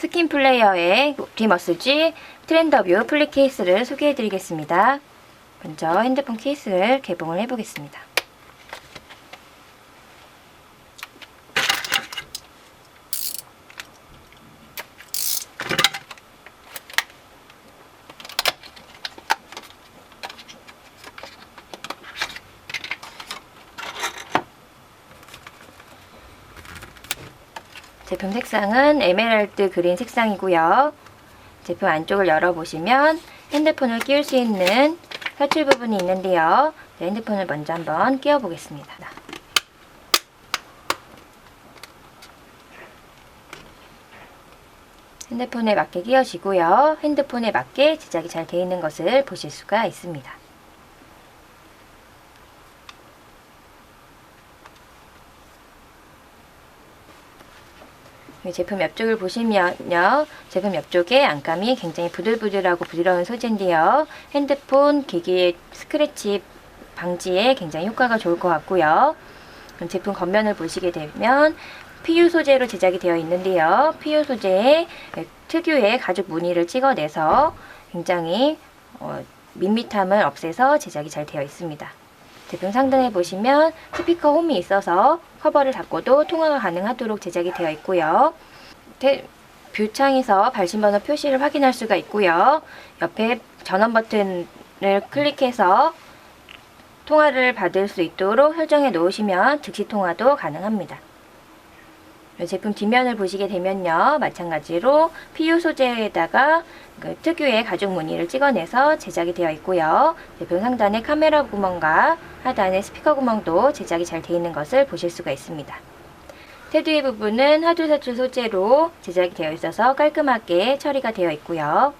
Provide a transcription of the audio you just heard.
스킨 플레이어의 디머스G 트렌더뷰 플리 케이스를 소개해 드리겠습니다. 먼저 핸드폰 케이스를 개봉을 해 보겠습니다. 제품 색상은 에메랄드 그린 색상이고요. 제품 안쪽을 열어보시면 핸드폰을 끼울 수 있는 탈출 부분이 있는데요. 네, 핸드폰을 먼저 한번 끼워 보겠습니다. 핸드폰에 맞게 끼워지고요. 핸드폰에 맞게 제작이 잘 되어 있는 것을 보실 수가 있습니다. 제품 옆쪽을 보시면요. 제품 옆쪽에 안감이 굉장히 부들부들하고 부드러운 소재인데요. 핸드폰 기기의 스크래치 방지에 굉장히 효과가 좋을 것 같고요. 그럼 제품 겉면을 보시게 되면 PU 소재로 제작이 되어 있는데요. PU 소재에 특유의 가죽 무늬를 찍어내서 굉장히 어, 밋밋함을 없애서 제작이 잘 되어 있습니다. 제품 상단에 보시면 스피커 홈이 있어서 커버를 닫고도 통화가 가능하도록 제작이 되어 있고요. 대- 뷰창에서 발신번호 표시를 확인할 수가 있고요. 옆에 전원 버튼을 클릭해서 통화를 받을 수 있도록 설정해 놓으시면 즉시 통화도 가능합니다. 이 제품 뒷면을 보시게 되면요. 마찬가지로 PU 소재에다가 그 특유의 가죽 무늬를 찍어내서 제작이 되어 있고요. 제품 상단에 카메라 구멍과 하단에 스피커 구멍도 제작이 잘 되어 있는 것을 보실 수가 있습니다. 테두리 부분은 하두사출 소재로 제작이 되어 있어서 깔끔하게 처리가 되어 있고요.